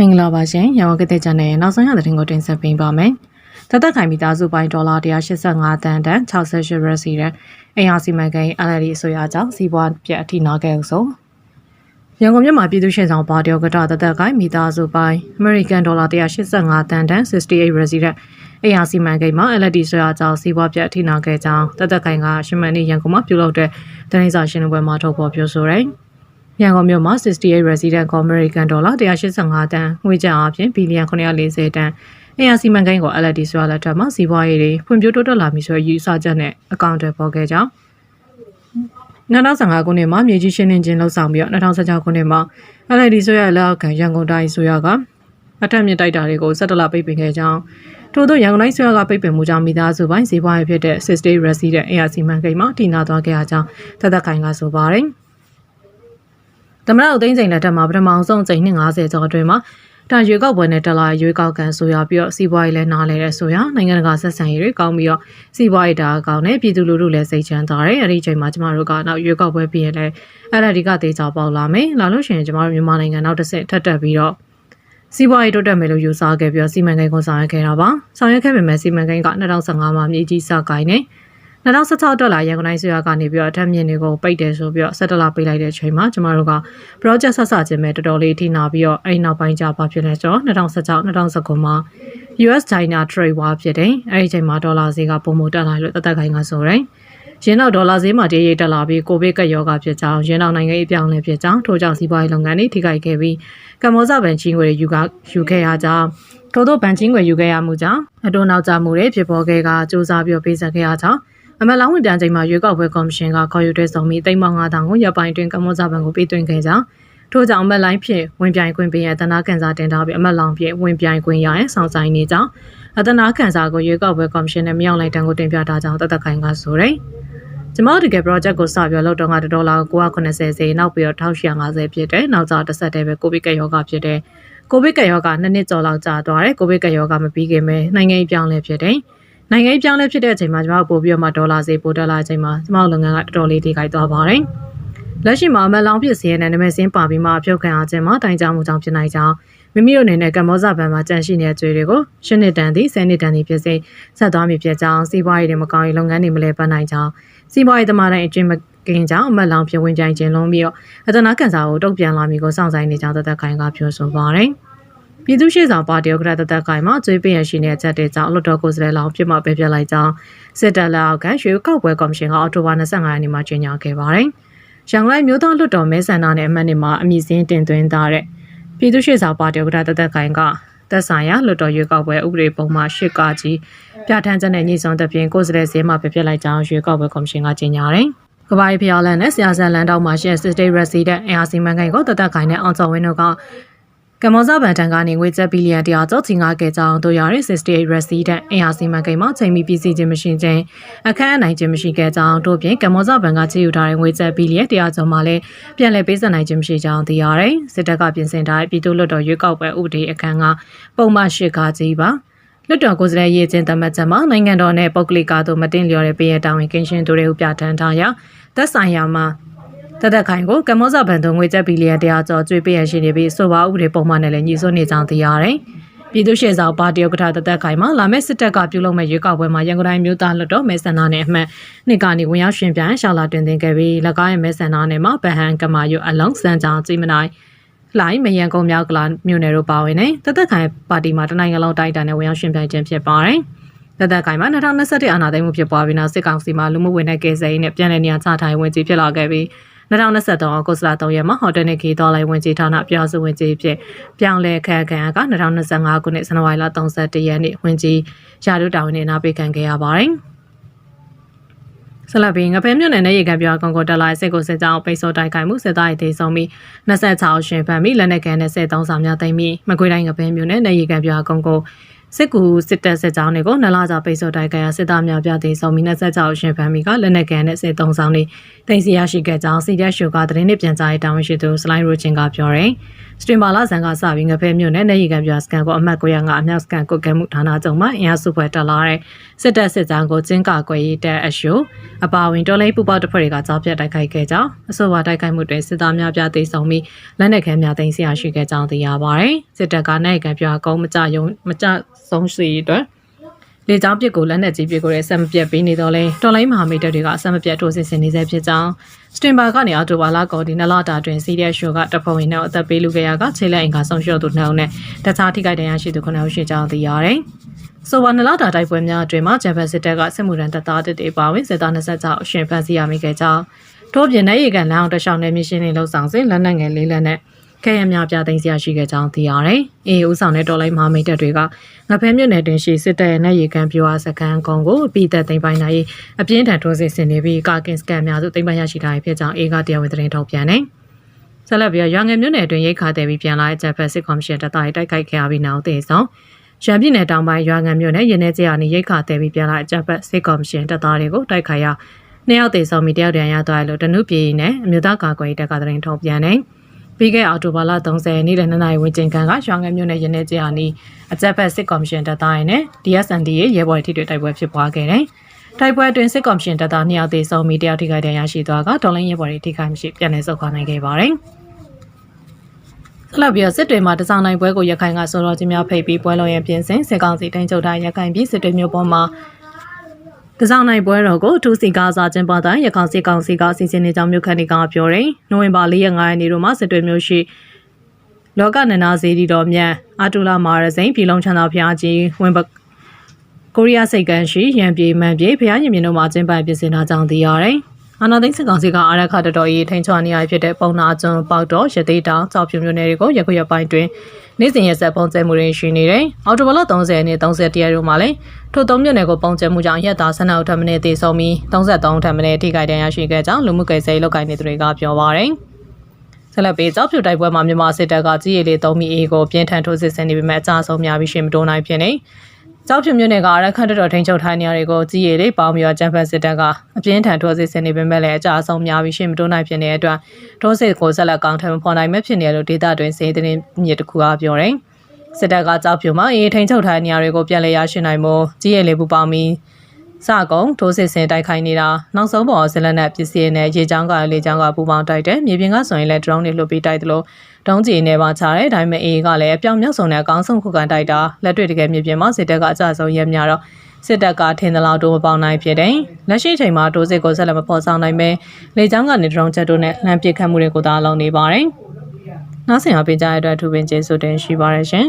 မင်္ဂလာပါရှင်ရောင်ကတဲ့ချန်နယ်နောက်ဆုံးရသတင်းကိုတင်ဆက်ပေးပါမယ်။သက်သက်ခိုင်မိသားစုပိုင်းဒေါ်လာ185တန်တန်68ရက်စီရန်အင်အားစီမံကိန်း LLD အစိုးရကြောင့်စီးပွားပြတ်အထိနာခဲ့ဆိုရန်ကုန်မြို့မှာပြည်သူ့ရှင်းဆောင်ပါတီဥက္ကဋ္ဌသက်သက်ခိုင်မိသားစုပိုင်းအမေရိကန်ဒေါ်လာ185တန်တန်68 resident အင်အားစီမံကိန်းမှာ LLD ဆိုရကြောင့်စီးပွားပြတ်အထိနာခဲ့ကြောင်းသက်သက်ခိုင်ကရှမန်နေရန်ကုန်မှာပြုလုပ်တဲ့တိုင်းစာရှင်းလင်းပွဲမှာထုတ်ဖော်ပြောဆိုတယ်။ ရန်ကုန်မြို့မှာ68 resident American dollar 185တန်ငွေကျပ်အပြင်ဘီလီယံ940တန်အင်အားစီမံကိန်းကို LD ဆိုရလက်ထက်မှာစီးပွားရေးတွေဖွံ့ဖြိုးတိုးတက်လာပြီဆိုရယူဆချက်နဲ့အကောင့်တွေပေါ်ခဲ့ကြောင်း2015ခုနှစ်မှာမြေကြီးရှင်းလင်းခြင်းလှုပ်ဆောင်ပြီးတော့2016ခုနှစ်မှာ LD ဆိုရလက်အောက်ခံရန်ကုန်တိုင်းဆိုရကအထက်မြင့်တိုက်တာတွေကိုစက်တလပိတ်ပင်ခဲ့ကြောင်းထို့သောရန်ကုန်တိုင်းဆိုရကပိတ်ပင်မှုကြောင့်မိသားစုပိုင်းစီးပွားရေးဖြစ်တဲ့ Six Day Resident အင်အားစီမံကိန်းမှာတည်နာသွားခဲ့ရကြောင်းသက်သက်ခိုင်ကဆိုပါတယ်။ သမရအသိန်းစိန်လက်ထက်မှာပထမဆုံးအကြိမ်250ကျော်အတွင်းမှာတာရွေကောက်ပွဲနဲ့တက်လာရွေကောက်ကန်ဆိုရပြီးတော့စီးပွားရေးလည်းနားလဲတဲ့ဆိုရနိုင်ငံတကာဆက်ဆံရေးတွေကောင်းပြီးတော့စီးပွားရေးတာအကောင်းနဲ့ပြည်သူလူထုလည်းစိတ်ချမ်းသာတယ်အဲ့ဒီအချိန်မှာကျမတို့ကနောက်ရွေကောက်ပွဲပြီးရင်လည်းအဲ့ဒါဒီကတေချာပေါက်လာမယ်လာလို့ရှိရင်ကျမတို့မြန်မာနိုင်ငံနောက်တစ်ဆင့်ထပ်တက်ပြီးတော့စီးပွားရေးတိုးတက်မယ်လို့ယူဆခဲ့ပြီးတော့စီမံကိန်းကိုဆောင်ရွက်ခဲ့တာပါဆောင်ရွက်ခဲ့ပေမဲ့စီမံကိန်းက2015မှာမြေကြီးစကိုင်းနေ 2016ဒေါ်လာရန်ကုန်တိုင်းဆွေးရကနေပြီးတော့အထက်မြင့်တွေကိုပိတ်တယ်ဆိုပြီးတော့ဆက်တလပိတ်လိုက်တဲ့အချိန်မှာကျမတို့က project ဆက်ဆခြင်းပဲတော်တော်လေးထိနာပြီးတော့အဲ့နောက်ပိုင်းကျဘာဖြစ်လဲဆိုတော့2016 2019မှာ US China trade war ဖြစ်တယ်အဲ့ဒီအချိန်မှာဒေါ်လာဈေးကပုံမတက်လာလို့တသက်ခိုင်ကဆိုတယ်ရင်းနောက်ဒေါ်လာဈေးမှာတည်ရိပ်တက်လာပြီးကိုဗစ်ကပ်ရောဂါဖြစ်ကြောင်းရင်းနောက်နိုင်ငံရေးအပြောင်းလဲဖြစ်ကြောင်းထို့ကြောင့်စီးပွားရေးလုပ်ငန်းတွေထိခိုက်ခဲ့ပြီးကမ္ဘောဇဗန်ချင်းငွေယူကယူခဲ့ရကြောင်းထို့သောဗန်ချင်းငွေယူခဲ့ရမှုကြောင့်အတိုးနောက်ကျမှုတွေဖြစ်ပေါ်ခဲ့ကစူးစမ်းပြီးပေးဆက်ခဲ့ရကြောင်း အမလောင်းဝင်တန်းချိန်မှာရွေးကောက်ပွဲကော်မရှင်ကခေါ်ယူတဲ့ဆောင်ပြီးတိမ်မောင်9000ကိုရပ်ပိုင်းတွင်ကမ္ဘောဇဗန်ကိုပေးသွင်းခဲ့ကြောင်းထို့ကြောင့်အမက်လိုင်းဖြင့်ဝင်ပြိုင်ခွင့်ပေးရတနာကန်စာတင်ထားပြီးအမက်လောင်ဖြင့်ဝင်ပြိုင်ခွင့်ရရင်ဆောင်ဆိုင်နေကြောင်းအတနာကန်စာကိုရွေးကောက်ပွဲကော်မရှင်နဲ့မြောက်လိုက်တန်းကိုတင်ပြထားကြောင်းတသက်ခိုင်ကဆိုတယ်ကျမတို့တကယ် project ကိုစပြီးလောက်တော့ကဒေါ်လာ980စေနောက်ပြီးတော့1850ဖြစ်တယ်နောက်ကျတစ်ဆက်တည်းပဲကိုဗစ်ကရောဂါဖြစ်တယ်ကိုဗစ်ကရောဂါနှစ်နှစ်ကျော်လောက်ကြာသွားတယ်ကိုဗစ်ကရောဂါမပြီးခင်ပဲနိုင်ငံရေးပြောင်းလဲဖြစ်တယ် နိုင်ငံရေးပြောင်းလဲဖြစ်တဲ့အချိန်မှာကျမတို့ပို့ပြီးတော့မှဒေါ်လာဈေးပိုတက်လာတဲ့အချိန်မှာကျမတို့လုပ်ငန်းကတော်တော်လေးထိခိုက်သွားပါတယ်လက်ရှိမှာမလောင်ဖြစ်စီရဲ့နာမည်စင်းပါပြီးမှအပြုတ်ခံအားခြင်းမှာတိုင်ကြမှုကြောင့်ဖြစ်နိုင်ကြောင်းမိမိတို့အနေနဲ့ကမ္ဘောဇဘန်မှာကြန့်ရှိနေတဲ့ကျွေးတွေကိုရှစ်နှစ်တန်သည်ဆယ်နှစ်တန်သည်ဖြစ်စေဆက်သွားမည်ဖြစ်ကြောင်းစီးပွားရေးတွေမကောင်းရင်လုပ်ငန်းတွေမလဲပတ်နိုင်ကြောင်းစီးပွားရေးသမားတိုင်းအကျင့်မကင်းကြောင်းအမတ်လောင်ဖြစ်ဝင်ပြိုင်ခြင်းလုံးပြီးတော့အတနာကန်စာကိုတုတ်ပြန်လာမည်ကိုစောင့်ဆိုင်နေကြောင်းတသက်ခိုင်ကပြောဆိုပါတယ် ပြည်သူ့ရှေ့ဆောင်ပါတီဥက္ကဋ္ဌတသက်ခိုင်မှကျွေးပင်ရရှိတဲ့အချက်တွေကြောင့်လွှတ်တော်ကိုယ်စားလှယ်လောင်ပြစ်မှပဲပြလိုက်ကြောင်းစစ်တပ်လက်အောက်ကရွှေကောက်ပွဲကော်မရှင်ကအော်တိုဘာ25ရက်နေ့မှာကြေညာခဲ့ပါတယ်။ရန်ကုန်တိုင်းမြို့သားလွှတ်တော်မဲဆန္ဒနယ်အမတ်နေမှာအမည်စင်းတင်သွင်းထားတဲ့ပြည်သူ့ရှေ့ဆောင်ပါတီဥက္ကဋ္ဌတသက်ခိုင်ကသက်ဆိုင်ရာလွှတ်တော်ရွေးကောက်ပွဲဥပဒေပုံမှန်၈ကကြီးပြဋ္ဌာန်းချက်နဲ့ညှိစွန်းတဲ့ပြင်ကိုယ်စားလှယ်စည်းမှာပြပြလိုက်ကြောင်းရွေးကောက်ပွဲကော်မရှင်ကကြေညာတယ်။ကဘာဖျော်လန်နဲ့ဆရာဆန်လန်တောက်မှာရှိတဲ့ State Resident အင်အားစီမံကိန်းကိုတသက်ခိုင်နဲ့အောင်ကျော်ဝင်းတို့က ကမ္ဘောဇဗန်တန်ကနေငွေကျပ်ဘီလီယံတရာကျော်ချင်ကားခဲ့ကြောင်းတို့ရတဲ့68 resident အင်အားစီမံကိန်းမှာချိန်မီပြည်စီခြင်းမရှိခြင်းအခန်းအနိုင်ခြင်းမရှိခဲ့ကြောင်းတို့ပြင်ကမ္ဘောဇဗန်ကချေယူထားတဲ့ငွေကျပ်ဘီလီယံတရာကျော်မှလည်းပြန်လည်ပေးဆက်နိုင်ခြင်းမရှိကြောင်းသိရတယ်စစ်တပ်ကပြင်ဆင်ထားတဲ့ပြည်သူ့လွှတ်တော်ရွေးကောက်ပွဲဥပဒေအခန်းကပုံမှန်၈ခါကြီးပါလွတ်တော်ကိုယ်စားလှယ်ရေးချင်းတမတ်ချက်မှာနိုင်ငံတော်နဲ့ပုဂ္ဂလိကတို့မတင်လျော်တဲ့ပြည်ရတာဝန်ကင်းရှင်းတို့တွေကိုပြဋ္ဌာန်းထားရာသက်ဆိုင်ရာမှာ တသက်ခိုင်ကိုကမ္ဘောဇဘန်တုံငွေကျပ်ဘီလီယံတရားကျော်ကျွေးပေးရရှိနေပြီးဆိုပါဥပဒေပုံမှန်နဲ့လည်းညီစွန်းနေကြောင်းသိရတယ်။ပြည်သူ့ရှေ့ဆောင်ပါတီဥက္ကဋ္ဌတသက်ခိုင်မှာလာမယ့်စစ်တပ်ကပြုလုပ်မဲ့ရွေးကောက်ပွဲမှာရန်ကုန်တိုင်းမြို့သားလွှတ်တော်မဲဆန္ဒနယ်အမှတ်နှစ်ကနေဝင်ရောက်ရှင်ပြန်ရှာလာတင်သွင်းခဲ့ပြီး၎င်းရဲ့မဲဆန္ဒနယ်မှာဗဟန်ကမာယုအလုံးစံကြောင်ကြီးမနိုင်လိုင်းမယန်ကုန်းမြောက်ကလာမြို့နယ်တို့ပါဝင်နေတသက်ခိုင်ပါတီမှာတနိုင်ငံလုံးတိုက်တာနဲ့ဝင်ရောက်ရှင်ပြန်ခြင်းဖြစ်ပါတယ်။တသက်ကိုင်မှာ2021အာဏာသိမ်းမှုဖြစ်ပွားပြီးနောက်စစ်ကောင်စီမှလူမှုဝန်ထမ်းကယ်ဆယ်ရေးနဲ့ပြည်내နေရာချထိုင်ဝင်ကြီးဖြစ်လာခဲ့ပြီး 2023အောက်တိုဘာ3ရက်မှာဟိုတယ်နဲ့ခီးတော်လိုက်ဝင်ကြီးဌာနပြောစုဝင်ကြီးဖြစ်ပြောင်းလဲခန့်ခံက2025ခုနှစ်ဇန်နဝါရီလ31ရက်နေ့ဝင်ကြီးရာထူးတာဝန်နဲ့နာပေးခံခဲ့ရပါတယ်။ဆလဘင်းငဖဲမြို့နယ်နဲ့ရေကန်ပြောကွန်ကိုတက်လာစစ်ကိုစစ်ကြောင်းပိတ်ဆို့တိုက်ခိုက်မှုစစ်သားရေးသေးဆုံးပြီး26ရှင်ဖမ်းပြီးလက်နက်ကန်နဲ့73ဆောင်များသိမ်းပြီးမကွေးတိုင်းငဖဲမြို့နယ်နဲ့ရေကန်ပြောကွန်ကို စစ်ကူစစ်တပ်စစ်ကြောင်းတွေကိုနလာကြပိတ်ဆို့တိုက်ခိုက်ရာစစ်သားများပြသည့်စုံမီ26အရှင်ဖမ်းမိကလက်နက်ကန်နဲ့စစ်သုံးဆောင်တွေတင်စီရရှိခဲ့ကြောင်းစီရက်ရှုကသတင်းနဲ့ပြန်ကြားရေးတာဝန်ရှိသူစလိုင်းရိုချင်းကပြောတယ်။စတင်ဘာလဆန်ကစပြီးငဖဲမြို့နယ်နေရီကန်ပြစကန်ကိုအမှတ်905အမြောက်စကန်ကုတ်ကဲမှုဌာနချုပ်မှအင်အားစုဖွဲ့တက်လာတဲ့စစ်တပ်စစ်ကြောင်းကိုကျင်းကကွယ်ရေးတပ်အရှုအပါဝင်တော်လိုင်းပူပေါတပ်ဖွဲ့တွေကကြားပြတ်တိုက်ခိုက်ခဲ့ကြောင်းအဆိုပါတိုက်ခိုက်မှုတွင်စစ်သားများပြသည့်စုံမီလက်နက်ကန်များတင်စီရရှိခဲ့ကြောင်းသိရပါတယ်။စစ်တပ်ကနိုင်ကန်ပြကုန်းမကြယုံမကြဆုံးစီအတွက်လေကြောင်းပစ်ကိုလက်နက်ကြီးပစ်ကိုလည်းဆက်မပြတ်ပေးနေတော့လဲတော်လိုင်းမဟာမိတ်တပ်တွေကအဆက်မပြတ်ထိုးစစ်ဆင်နေဆဲဖြစ်ကြောင်းစတင်ဘာကနေအော်တိုဘာလကော်ဒီနလာတာတွင်စီးရီယက်ရှိုကတပ်ဖွဲ့ဝင်နဲ့အသက်ပေးလူခဲ့ရကခြေလက်အင်ကဆုံးရှုံးသူနှစ်ဦးနဲ့တခြားထိခိုက်ဒဏ်ရာရှိသူ9ဦးရှိကြောင်းသိရတယ်။ဆိုဝါနလာတာတိုက်ပွဲများအတွင်းမှာဂျပန်စစ်တပ်ကစစ်မှုထမ်းတပ်သားတစ်တွေပါဝင်စစ်သား26အရှင်ဖန်စီရမိခဲ့ကြောင်းထို့ပြင်နေရီကန်လမ်းအောင်တခြားနယ်မြေရှင်းနေလှုပ်ဆောင်စဉ်လက်နက်ငယ်လေးလက်နဲ့ ခဲရများပြသိမ်းစရာရှိခဲ့ကြောင်းသိရတယ်။အေးဦးဆောင်တဲ့တော်လိုင်းမဟာမိတ်တပ်တွေကငဖဲမြို့နယ်တွင်ရှိစစ်တပ်ရဲ့နေရီကန်ပြွာစကန်ကုန်းကိုပြည်သက်သိမ်းပိုင်နိုင်အပြင်းထန်ထိုးစစ်ဆင်နေပြီးကာကင်စကန်များစုသိမ်းပိုင်ရရှိထားဖြစ်ကြောင်းအေးကတရားဝင်သတင်းထုတ်ပြန်တယ်။ဆက်လက်ပြီးရွာငယ်မြို့နယ်အတွင်းရိတ်ခါတဲ့ပြီးပြန်လာတဲ့ဂျပန်စစ်ကော်မရှင်တပ်သားတွေတိုက်ခိုက်ခဲ့ရပြီးနောက်တည်ဆောင်ရန်ပြည်နယ်တောင်ပိုင်းရွာငံမြို့နယ်ရင်းနေကြရနေရိတ်ခါတဲ့ပြီးပြန်လာတဲ့ဂျပန်စစ်ကော်မရှင်တပ်သားတွေကိုတိုက်ခိုက်ရနှစ်ယောက်တည်ဆောင်ပြီးတယောက်တန်ရသွားတယ်လို့တနုပြည်နဲ့အမျိုးသားကာကွယ်ရေးတပ်ကသတင်းထုတ်ပြန်တယ်။ ပြီးခဲ့အော်တိုဘာလ30နေ့လယ်2နာရီဝန်းကျင်ခန့်ကရွာငံမြို့နယ်ရင်းနေကြရနေအကြက်ဖက်စစ်ကော်မရှင်တပ်သားတွေနဲ့ DSND ရဲ့ရဲဘော်ထိတွေတိုက်ပွဲဖြစ်ပွားခဲ့တယ်။တိုက်ပွဲအတွင်းစစ်ကော်မရှင်တပ်သား2ယောက်သေဆုံးပြီးတယောက်ထိခိုက်ဒဏ်ရာရှိသွားကတော်လိုင်းရဲဘော်တွေထိခိုက်မရှိပြန်လည်ဆုတ်ခွာနိုင်ခဲ့ပါတယ်။ဆက်လက်ပြီးစစ်တွေမှာတစောင်းနိုင်ပွဲကိုရခိုင်ကစောတော်ကြီးများဖိတ်ပြီးပွဲလုံးရင်ပြင်ဆင်စစ်ကောင်စီတိုင်းချုပ်တိုင်းရခိုင်ပြည်စစ်တွေမျိုးပေါ်မှာ တစောင်းနိုင်ပွဲတော်ကိုထူးစီကားစားကျင်းပတိုင်းရခိုင်စစ်ကောင်စီကစီစဉ်နေကြောင်းမြို့ခန့်တွေကပြောတယ်။နိုဝင်ဘာ၄ရက်9ရက်နေ့တို့မှာစစ်တွေမျိုးရှိလောကနန္ဒာဇေဒီတော်မြတ်အာတူလာမာရစိန်ပြည်လုံးချမ်းသာဖျားကြီးဝင်ပကိုရီးယားစိတ်ကန်းရှိရန်ပြေမှန်ပြေဖျားရင်မြင်တို့မှာကျင်းပပြင်ဆင်ထားကြောင်းသိရတယ်။ အာနာသိန်းစစ်ကောင်စီကအာရခတတော်ရေးထိန်ချောနေရဖြစ်တဲ့ပုံနာကျွန်းပေါက်တော်ရသေးတောင်ကြောက်ဖြူမျိုးနယ်တွေကိုရခွရပိုင်းတွင်နေ့စဉ်ရက်ဆက်ပုံကျဲမှုတွေရှိနေတယ်။အော်တိုဘလ30နဲ့31ရက်တို့မှာလည်းထိုသုံးမြို့နယ်ကိုပုံကျဲမှုကြောင့်ရက်သား12ဦးထပ်မံတေဆုံးပြီး33ထပ်မံထိခိုက်ဒဏ်ရာရှိခဲ့ကြောင်းလူမှုကွယ်စိတ်လောက်ကိုင်းနေသူတွေကပြောပါရယ်။ဆက်လက်ပြီးကြောက်ဖြူတိုက်ပွဲမှာမြန်မာစစ်တပ်ကကြီးရည်လေးသုံးမီအေကိုပြင်းထန်ထိုးစစ်ဆင်နေပေမဲ့အကြဆုံးများပြီးရှင်မတိုးနိုင်ဖြစ်နေ ကြောက်ဖြူမြို့နယ်ကရခတ်တော်ထိန်ချုပ်ထိုင်းနေရာတွေကိုကြီးရည်လေးပေါင်းပြီးတော့ဂျမ်ဖန်စစ်တပ်ကအပြင်းထန်ထိုးစစ်ဆင်နေပေမဲ့လည်းအကြဆုံးများပြီးရှင်မတိုးနိုင်ဖြစ်နေတဲ့အတွက်ထိုးစစ်ကိုဆက်လက်ကောင်းထမဖော်နိုင်မဲ့ဖြစ်နေလို့ဒေသတွင်းစေတင်းမြစ်တစ်ခုကပြောတယ်စစ်တပ်ကကြောက်ဖြူမှာအေးထိန်ချုပ်ထိုင်းနေရာတွေကိုပြန်လည်ရရှိနိုင်မှုကြီးရည်လေးပူပေါင်းပြီး စကုံထိုးစစ်ဆင်တိုက်ခိုက်နေတာနောက်ဆုံးပေါ်ဇလန်နဲ့ပစ္စည်းနဲ့ရေချောင်းကလေချောင်းကပူပေါင်းတိုက်တယ်မြေပြင်ကဆိုရင်လည်း drone တွေလွှတ်ပြီးတိုက်တယ်လို့ဒုံးကျည်နဲ့ပါချတယ်ဒါပေမဲ့အေးကလည်းအပြောင်မြောက်ဆုံးတဲ့အကောင်းဆုံးခုခံတိုက်တာလက်တွေ့တကယ်မြေပြင်မှာစစ်တပ်ကအကြဆုံးရဲများတော့စစ်တပ်ကထင်သလောက်တိုးမပေါနိုင်ဖြစ်တယ်လက်ရှိချိန်မှာတိုးစစ်ကိုဆက်လက်မဖော်ဆောင်နိုင်ပဲလေချောင်းကနေ drone ချက်တို့နဲ့လှမ်းပစ်ခတ်မှုတွေကိုသာလုပ်နေပါတယ်နောက်ဆင်အပေးကြတဲ့အတွက်ထူပင်ကျေးဇူးတင်ရှိပါတယ်ရှင်